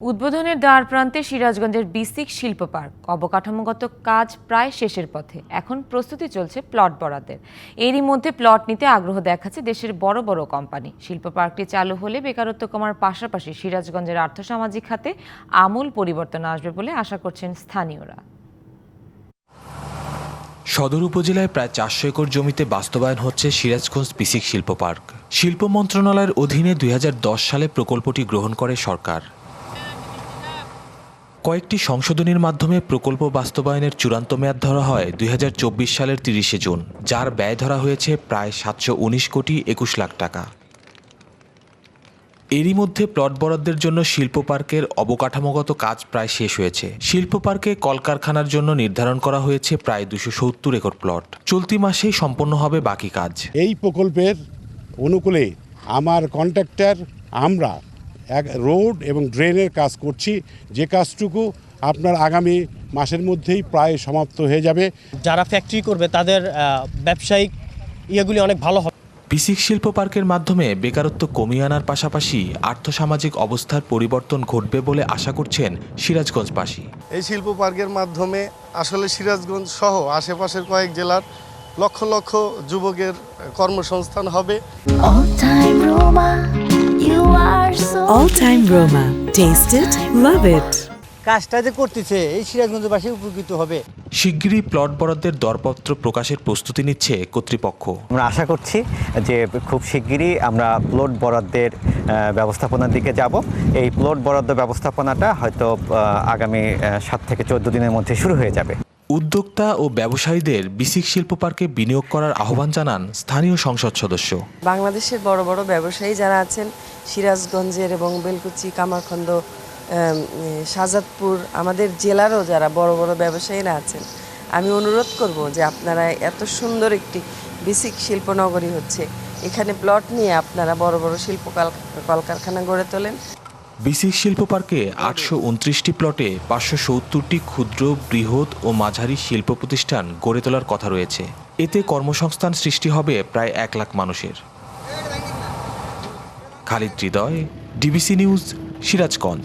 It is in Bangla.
উদ্বোধনের দ্বার প্রান্তে সিরাজগঞ্জের বিসিক শিল্প পার্ক। অবকাঠামোগত কাজ প্রায় শেষের পথে। এখন প্রস্তুতি চলছে প্লট বরাদ্দের। এরই মধ্যে প্লট নিতে আগ্রহ দেখাচ্ছে দেশের বড় বড় কোম্পানি। শিল্প পার্কটি চালু হলে বেকারত্ব কমার পাশাপাশি সিরাজগঞ্জের আর্থসামাজিক খাতে আমূল পরিবর্তন আসবে বলে আশা করছেন স্থানীয়রা। সদর উপজেলায় প্রায় চারশো একর জমিতে বাস্তবায়ন হচ্ছে সিরাজগঞ্জ বিসিক শিল্প পার্ক। শিল্প মন্ত্রণালয়ের অধীনে দুই হাজার দশ সালে প্রকল্পটি গ্রহণ করে সরকার। কয়েকটি সংশোধনীর মাধ্যমে প্রকল্প বাস্তবায়নের চূড়ান্ত মেয়াদ ধরা হয় দুই হাজার চব্বিশ সালের তিরিশে জুন, যার ব্যয় ধরা হয়েছে প্রায় সাতশো উনিশ কোটি একুশ লাখ টাকা। এরই মধ্যে প্লট বরাদ্দের জন্য শিল্প পার্কের অবকাঠামোগত কাজ প্রায় শেষ হয়েছে। শিল্প পার্কে কলকারখানার জন্য নির্ধারণ করা হয়েছে প্রায় দুশো সত্তর একর প্লট। চলতি মাসেই সম্পন্ন হবে বাকি কাজ। এই প্রকল্পের অনুকূলে আমার কন্ট্রাক্টর, আমরা এক রোড এবং ড্রেনের কাজ করছি। যে কাজটুকু আপনার আগামী মাসের মধ্যেই প্রায় সমাপ্ত হয়ে যাবে। যারা ফ্যাক্টরি করবে তাদের ব্যবসায়িক ইয়েগুলি অনেক ভালো হবে। পিসিক শিল্প পার্কের মাধ্যমে বেকারত্ব কমিয়ে আনার পাশাপাশি আর্থসামাজিক অবস্থার পরিবর্তন ঘটবে বলে আশা করছেন সিরাজগঞ্জবাসী। এই শিল্প পার্কের মাধ্যমে আসলে সিরাজগঞ্জ সহ আশেপাশের কয়েক জেলার লক্ষ লক্ষ যুবকের কর্মসংস্থান হবে। All time Roma, you are so All Time Roma. Taste it, love it. কাজটা যে করতেছে এই সিরাজগঞ্জবাসী উপকৃত হবে শিগগিরই প্লট বরাদ্দের দরপত্র প্রকাশের প্রস্তুতি নিচ্ছে কর্তৃপক্ষ আমরা আশা করছি যে খুব শিগগিরই আমরা প্লট বরাদ্দের ব্যবস্থাপনার দিকে যাব এই প্লট বরাদ্দ ব্যবস্থাপনাটা হয়তো আগামী সাত থেকে চোদ্দ দিনের মধ্যে শুরু হয়ে যাবে উদ্যোক্তা ও ব্যবসায়ীদের বিসিক শিল্প পার্কে বিনিয়োগ করার আহ্বান জানান স্থানীয় সংসদ সদস্য। বাংলাদেশের বড় বড় ব্যবসায়ী যারা আছেন, সিরাজগঞ্জের এবং বেলকুচি কামারখন্দ শাহজাদপুর, আমাদের জেলারও যারা বড় বড় ব্যবসায়ীরা আছেন, আমি অনুরোধ করব যে আপনারা এত সুন্দর একটি বেসিক শিল্পনগরী হচ্ছে, এখানে প্লট নিয়ে আপনারা বড় বড় শিল্প কল- কলকারখানা গড়ে তোলেন। বিসিক শিল্প পার্কে আটশো উনত্রিশটি প্লটে পাঁচশো সত্তরটি ক্ষুদ্র, বৃহৎ ও মাঝারি শিল্প প্রতিষ্ঠান গড়ে তোলার কথা রয়েছে। এতে কর্মসংস্থান সৃষ্টি হবে প্রায় এক লাখ মানুষের। Khalid Hridoy, DBC news, Sirajganj.